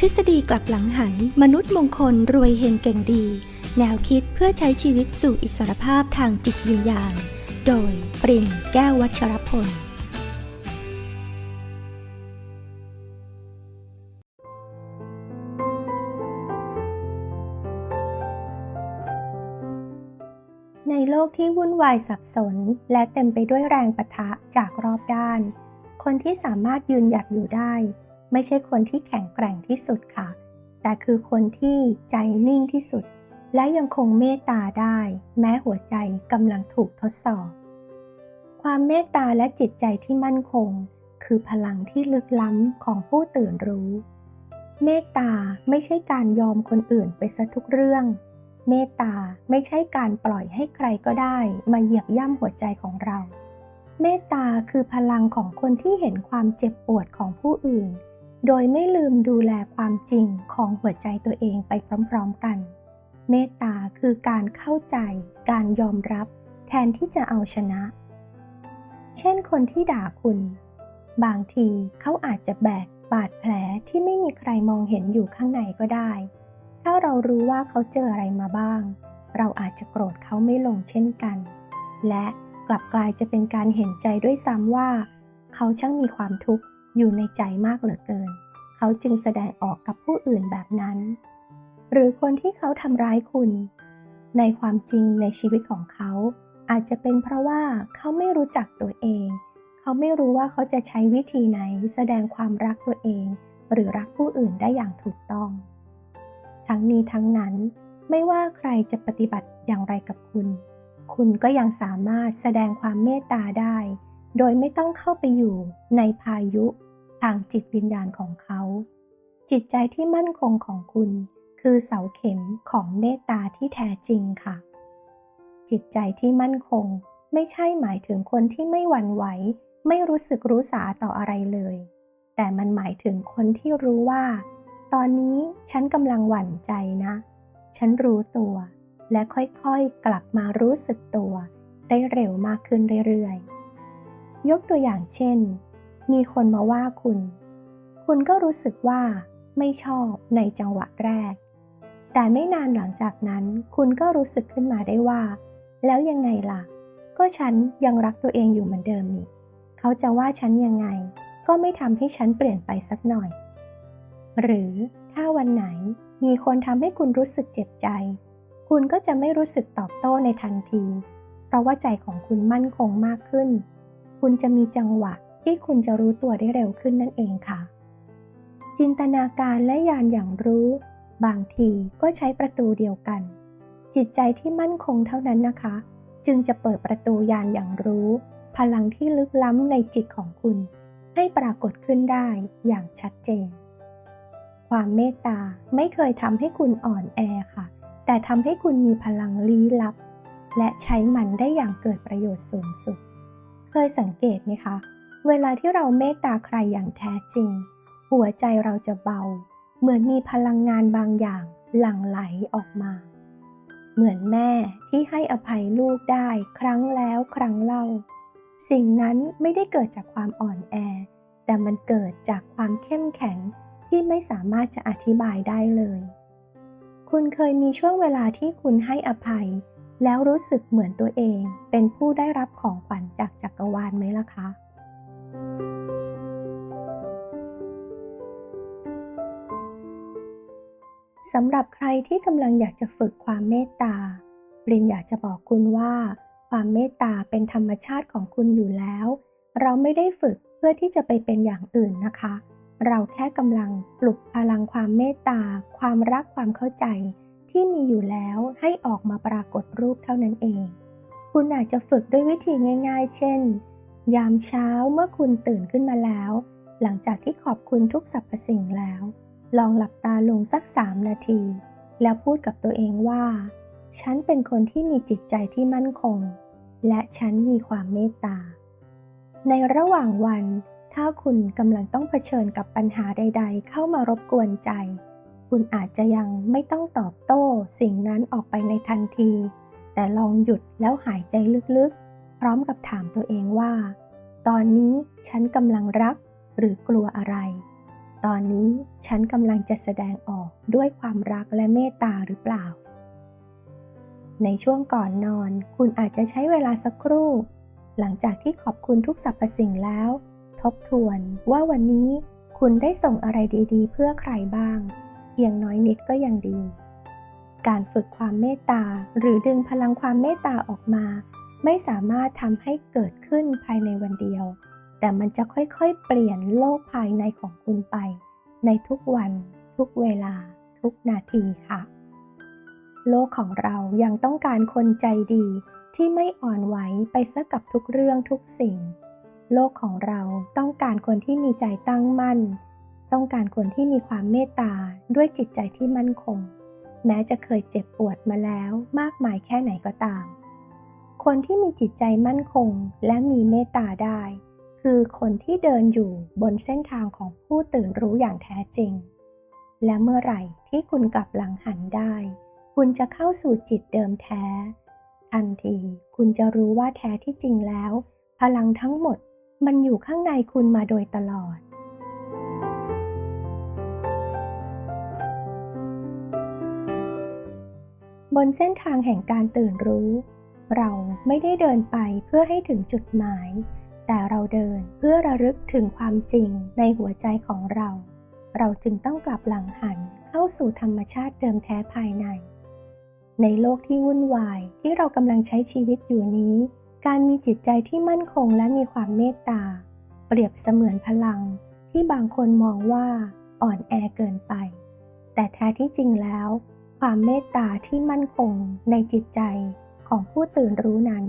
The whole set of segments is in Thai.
ทฤษฎีกลับหลังหัน มนุษย์มงคลรวยเฮงเก่งดี แนวคิดเพื่อใช้ชีวิตสู่อิสรภาพทางจิตวิญญาณ โดยปรินแก้ววัชรพล ในโลกที่วุ่นวายสับสน และเต็มไปด้วยแรงปะทะจากรอบด้าน คนที่สามารถยืนหยัดอยู่ได้ ไม่ใช่คนที่แข็งแกร่งที่สุดค่ะ แต่คือคนที่ใจนิ่งที่สุด และยังคงเมตตาได้ แม้หัวใจกำลังถูกทดสอบ ความเมตตาและจิตใจที่มั่นคง คือพลังที่ลึกล้ำของผู้ตื่นรู้ เมตตาไม่ใช่การยอมคนอื่นไปซะทุกเรื่อง เมตตาไม่ใช่การปล่อยให้ใครก็ได้ มาเหยียบย่ำหัวใจของเรา เมตตาคือพลังของคนที่เห็นความเจ็บปวดของผู้อื่น โดยไม่ลืมดูแลความจริงของหัวใจตัวเองไปพร้อมๆกัน เมตตาคือการเข้าใจ การยอมรับ แทนที่จะเอาชนะ เช่นคนที่ด่าคุณ บางทีเขาอาจจะแบกบาดแผลที่ไม่มีใครมองเห็นอยู่ข้างในก็ได้ ถ้าเรารู้ว่าเขาเจออะไรมาบ้าง เราอาจจะโกรธเขาไม่ลงเช่นกัน และกลับกลายจะเป็นการเห็นใจด้วยซ้ำว่า เขาช่างมีความทุกข์ อยู่ในใจมากเหลือเกิน เขาจึงแสดงออกกับผู้อื่นแบบนั้น หรือคนที่เขาทำร้ายคุณ ในความจริงในชีวิตของเขา อาจจะเป็นเพราะว่าเขาไม่รู้จักตัวเอง เขาไม่รู้ว่าเขาจะใช้วิธีไหนแสดงความรักตัวเอง หรือรักผู้อื่นได้อย่างถูกต้อง ทั้งนี้ทั้งนั้น ไม่ว่าใครจะปฏิบัติอย่างไรกับคุณ คุณก็ยังสามารถแสดงความเมตตาได้โดยไม่ต้องเข้าไปอยู่ในพายุ ทางจิตวิญญาณของเขา จิตใจที่มั่นคงของคุณคือเสาเข็มของเมตตาที่แท้จริงค่ะ จิตใจที่มั่นคงไม่ใช่หมายถึงคนที่ไม่หวั่นไหว ไม่รู้สึกรู้สาต่ออะไรเลย แต่มันหมายถึงคนที่รู้ว่า ตอนนี้ฉันกำลังหวั่นใจนะ ฉันรู้ตัว และค่อยๆกลับมารู้สึกตัว ได้เร็วมากขึ้นเรื่อยๆ ยกตัวอย่างเช่น มีคนมาว่าคุณ คุณก็รู้สึกว่าไม่ชอบในจังหวะแรก แต่ไม่นานหลังจากนั้น คุณก็รู้สึกขึ้นมาได้ว่า แล้วยังไงล่ะ ก็ฉันยังรักตัวเองอยู่เหมือนเดิมนี่ เขาจะว่าฉันยังไง ก็ไม่ทำให้ฉันเปลี่ยนไปสักหน่อย หรือถ้าวันไหนมีคนทำให้คุณรู้สึกเจ็บใจ คุณก็จะไม่รู้สึกตอบโต้ในทันที เพราะว่าใจของคุณมั่นคงมากขึ้น คุณจะมีจังหวะ ที่คุณจะรู้ตัวได้เร็วขึ้นนั่นเองค่ะ จินตนาการและญาณอย่างรู้ บางทีก็ใช้ประตูเดียวกัน จิตใจที่มั่นคงเท่านั้นนะคะ จึงจะเปิดประตูญาณอย่างรู้ พลังที่ลึกล้ำในจิตของคุณ ให้ปรากฏขึ้นได้อย่างชัดเจน ความเมตตาไม่เคยทำให้คุณอ่อนแอค่ะ แต่ทำให้คุณมีพลังลี้ลับ และใช้มันได้อย่างเกิดประโยชน์สูงสุด เคยสังเกตไหมคะ เวลาที่เราเมตตาใครอย่างแท้จริง หัวใจเราจะเบา เหมือนมีพลังงานบางอย่างหลั่งไหลออกมา เหมือนแม่ที่ให้อภัยลูกได้ครั้งแล้วครั้งเล่า สิ่งนั้นไม่ได้เกิดจากความอ่อนแอ แต่มันเกิดจากความเข้มแข็งที่ไม่สามารถจะอธิบายได้เลย คุณเคยมีช่วงเวลาที่คุณให้อภัย แล้วรู้สึกเหมือนตัวเองเป็นผู้ได้รับของขวัญจากจักรวาลไหมล่ะคะ สำหรับใครที่กำลังอยากจะฝึกความเมตตาปรินอยากจะบอกคุณว่า ความเมตตาเป็นธรรมชาติของคุณอยู่แล้ว เราไม่ได้ฝึกเพื่อที่จะไปเป็นอย่างอื่นนะคะ เราแค่กำลังปลุกพลังความเมตตา ความรักความเข้าใจ ที่มีอยู่แล้วให้ออกมาปรากฏรูปเท่านั้นเอง คุณอาจจะฝึกด้วยวิธีง่าย ๆ เช่น ยามเช้าเมื่อคุณตื่นขึ้นมาแล้ว หลังจากที่ขอบคุณทุกสรรพสิ่งแล้ว ลองหลับตาลงสักสามนาที แล้วพูดกับตัวเองว่า ฉันเป็นคนที่มีจิตใจที่มั่นคง และฉันมีความเมตตา ในระหว่างวัน ถ้าคุณกำลังต้องเผชิญกับปัญหาใด ๆ เข้ามารบกวนใจ คุณอาจจะยังไม่ต้องตอบโต้สิ่งนั้นออกไปในทันที แต่ลองหยุดแล้วหายใจลึกๆ พร้อมกับถามตัวเองว่า ตอนนี้ฉันกำลังรักหรือกลัวอะไร ตอนนี้ฉันกำลังจะแสดงออกด้วยความรักและเมตตาหรือเปล่า ในช่วงก่อนนอน คุณอาจจะใช้เวลาสักครู่ หลังจากที่ขอบคุณทุกสรรพสิ่งแล้ว ทบทวนว่าวันนี้คุณได้ส่งอะไรดีๆ เพื่อใครบ้าง เพียงน้อยนิดก็ยังดี การฝึกความเมตตาหรือดึงพลังความเมตตาออกมา ไม่สามารถทำให้เกิดขึ้นภายในวันเดียว แต่มันจะค่อยๆ เปลี่ยนโลกภายในของคุณไป ในทุกวัน ทุกเวลา ทุกนาทีค่ะ โลกของเรายังต้องการคนใจดีที่ไม่อ่อนไหวไปซะกับทุกเรื่องทุกสิ่ง โลกของเราต้องการคนที่มีใจตั้งมั่น ต้องการคนที่มีความเมตตาด้วยจิตใจที่มั่นคง แม้จะเคยเจ็บปวดมาแล้วมากมายแค่ไหนก็ตาม คนที่มีจิตใจมั่นคงและมีเมตตาได้ คือคนที่เดินอยู่บนเส้นทางของผู้ตื่นรู้อย่างแท้จริง และเมื่อไหร่ที่คุณกลับหลังหันได้ คุณจะเข้าสู่จิตเดิมแท้ ทันทีคุณจะรู้ว่าแท้ที่จริงแล้ว พลังทั้งหมดมันอยู่ข้างในคุณมาโดยตลอดบนเส้นทางแห่งการตื่นรู้ เราไม่ได้เดินไปเพื่อให้ถึงจุดหมาย แต่เราเดินเพื่อระลึกถึงความจริงในหัวใจของเรา เราจึงต้องกลับหลังหันเข้าสู่ธรรมชาติเดิมแท้ภายใน ในโลกที่วุ่นวายที่เรากำลังใช้ชีวิตอยู่นี้ การมีจิตใจที่มั่นคงและมีความเมตตา เปรียบเสมือนพลังที่บางคนมองว่าอ่อนแอเกินไป แต่แท้ที่จริงแล้ว ความเมตตาที่มั่นคงในจิตใจของผู้ตื่นรู้นั้น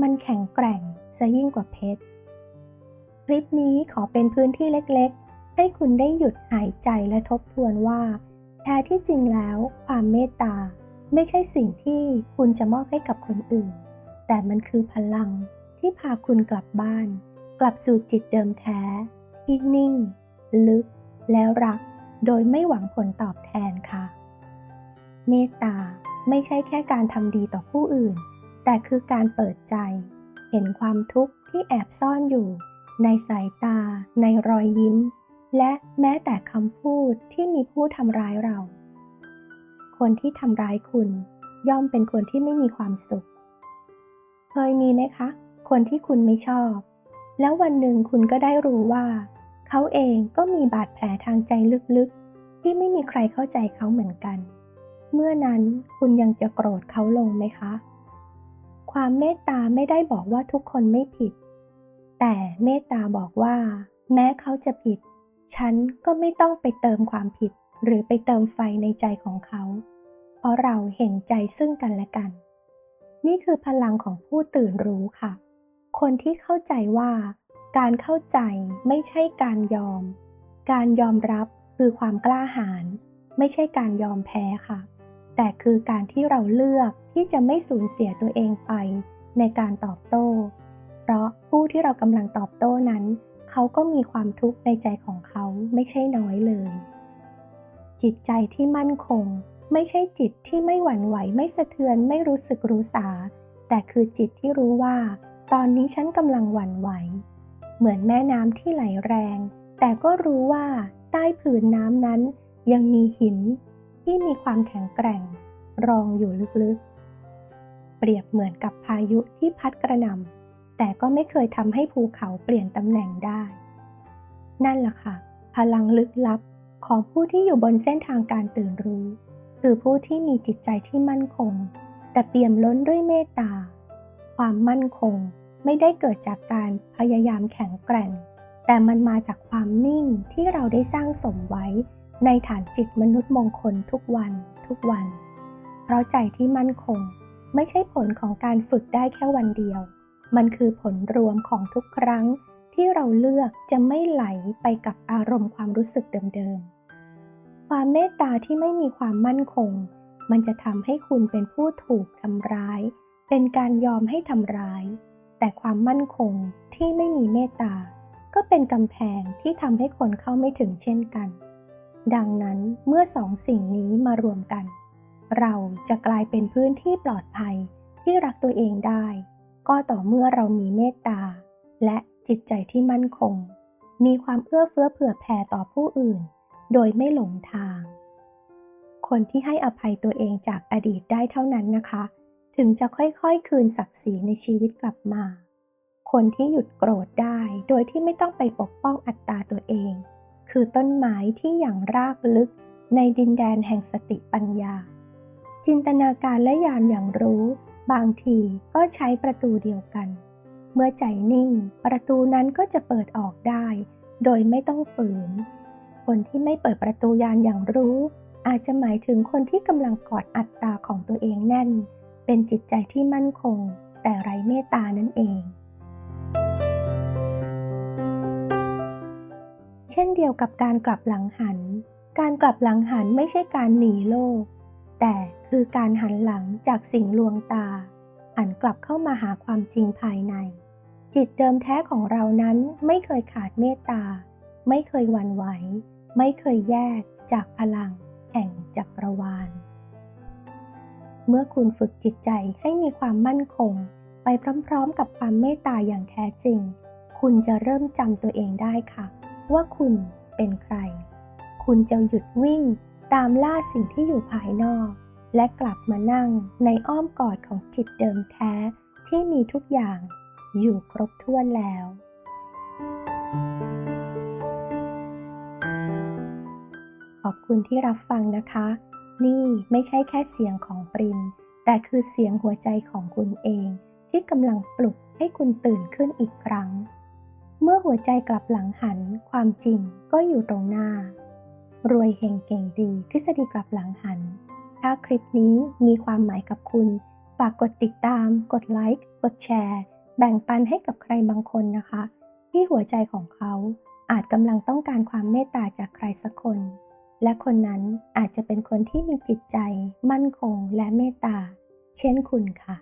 มันแข็งแกร่งซะยิ่งกว่าเพชร คลิปนี้ขอเป็นพื้นที่เล็กๆ ให้คุณได้หยุดหายใจและทบทวนว่า แท้ที่จริงแล้ว ความเมตตา ไม่ใช่สิ่งที่คุณจะมอบให้กับคนอื่น แต่มันคือพลังที่พาคุณกลับบ้าน กลับสู่จิตเดิมแท้ ที่นิ่ง ลึก แล้วรัก โดยไม่หวังผลตอบแทนค่ะ เมตตาไม่ใช่แค่การทำดีต่อผู้อื่น แต่คือการเปิดใจ เห็นความทุกข์ที่แอบซ่อนอยู่ ในสายตา ในรอยยิ้ม และแม้แต่คำพูดที่มีผู้ทำร้ายเรา คนที่ทำร้ายคุณ ย่อมเป็นคนที่ไม่มีความสุข เคยมีไหมคะ คนที่คุณไม่ชอบ แล้ววันหนึ่งคุณก็ได้รู้ว่า เขาเองก็มีบาดแผลทางใจลึกๆ ที่ไม่มีใครเข้าใจเขาเหมือนกัน เมื่อนั้นคุณยังจะโกรธเขาลงไหมคะ ความเมตตาไม่ได้บอกว่าทุกคนไม่ผิด แต่เมตตาบอกว่า แม้เขาจะผิด ฉันก็ไม่ต้องไปเติมความผิด หรือไปเติมไฟในใจของเขา เพราะเราเห็นใจซึ่งกันและกัน นี่คือพลังของผู้ตื่นรู้ค่ะ คนที่เข้าใจว่า การเข้าใจไม่ใช่การยอม การยอมรับคือความกล้าหาญไม่ใช่การยอมแพ้ค่ะ แต่คือการที่เราเลือกที่จะไม่สูญเสียตัวเองไปในการตอบโต้ เพราะผู้ที่เรากำลังตอบโต้นั้น เขาก็มีความทุกข์ในใจของเขาไม่ใช่น้อยเลย จิตใจที่มั่นคง ไม่ใช่จิตที่ไม่หวั่นไหวไม่สะเทือนไม่รู้สึกรู้สา แต่คือจิตที่รู้ว่า ตอนนี้ฉันกำลังหวั่นไหว เหมือนแม่น้ำที่ไหลแรง แต่ก็รู้ว่าใต้ผืนน้ำนั้น ยังมีหินที่มีความแข็งแกร่ง รองอยู่ลึกๆ เปรียบเหมือนกับพายุที่พัดกระหน่ำ แต่ก็ไม่เคยทำให้ภูเขาเปลี่ยนตำแหน่งได้ นั่นล่ะค่ะ พลังลึกลับของผู้ที่อยู่บนเส้นทางการตื่นรู้ คือผู้ที่มีจิตใจที่มั่นคง แต่เปี่ยมล้นด้วยเมตตา ความมั่นคงไม่ได้เกิดจากการพยายามแข็งแกร่ง แต่มันมาจากความนิ่งที่เราได้สร้างสมไว้ในฐานจิตมนุษย์มงคลทุกวันทุกวัน เพราะใจที่มั่นคง ไม่ใช่ผลของการฝึกได้แค่วันเดียว มันคือผลรวมของทุกครั้งที่เราเลือกจะไม่ไหลไปกับอารมณ์ความรู้สึกเดิมๆ ความเมตตาที่ไม่มีความมั่นคง มันจะทำให้คุณเป็นผู้ถูกทำร้าย เป็นการยอมให้ทำร้าย แต่ความมั่นคงที่ไม่มีเมตตา ก็เป็นกำแพงที่ทำให้คนเข้าไม่ถึงเช่นกัน ดังนั้นเมื่อสองสิ่งนี้มารวมกัน เราจะกลายเป็นพื้นที่ปลอดภัยที่รักตัวเองได้ ก็ต่อเมื่อเรามีเมตตา และจิตใจที่มั่นคง มีความเอื้อเฟื้อเผื่อแผ่ต่อผู้อื่น โดยไม่หลงทาง คนที่ให้อภัยตัวเองจากอดีตได้เท่านั้นนะคะ ถึงจะค่อยๆ คืนศักดิ์ศรีในชีวิตกลับมา คนที่หยุดโกรธได้โดยที่ไม่ต้องไปปกป้องอัตตาตัวเอง คือต้นไม้ที่อย่างรากลึกในดินแดนแห่งสติปัญญา จินตนาการและญาณอย่างรู้ บางทีก็ใช้ประตูเดียวกัน เมื่อใจนิ่ง ประตูนั้นก็จะเปิดออกได้ โดยไม่ต้องฝืน คนที่ไม่เปิดประตูยานอย่างรู้ อาจจะหมายถึงคนที่กำลังกอดอัตตาของตัวเองแน่น เป็นจิตใจที่มั่นคง แต่ไร้เมตตานั่นเอง เช่นเดียวกับการกลับหลังหัน การกลับหลังหันไม่ใช่การหนีโลก แต่คือการหันหลังจากสิ่งลวงตาหันกลับเข้ามาหาความจริงภายใน จิตเดิมแท้ของเรานั้นไม่เคยขาดเมตตา ไม่เคยวันไหว ไม่เคยแยกจากพลัง แห่งจักรวาล เมื่อคุณฝึกจิตใจให้มีความมั่นคง ไปพร้อมๆ กับความเมตตาอย่างแท้จริง คุณจะเริ่มจำตัวเองได้ค่ะ ว่าคุณเป็นใคร คุณจะหยุดวิ่ง ตามล่าสิ่งที่อยู่ภายนอก และกลับมานั่งในอ้อมกอดของจิตเดิมแท้ที่มีทุกอย่างอยู่ครบถ้วนแล้ว ขอบคุณที่รับฟังนะคะ นี่ไม่ใช่แค่เสียงของปริน แต่คือเสียงหัวใจของคุณเอง ที่กำลังปลุกให้คุณตื่นขึ้นอีกครั้ง เมื่อหัวใจกลับหลังหันความจริงก็อยู่ตรงหน้า รวยเฮงเก่งดี ทฤษฎีกลับหลังหัน ถ้าคลิปนี้มีความหมายกับคุณ ฝากกดติดตาม กดไลค์ กดแชร์ แบ่งปันให้กับใครบางคนนะคะ ที่หัวใจของเขาอาจกำลังต้องการความเมตตาจากใครสักคน และคนนั้นอาจจะเป็นคนที่มีจิตใจ มั่นคงและเมตตา เช่นคุณค่ะ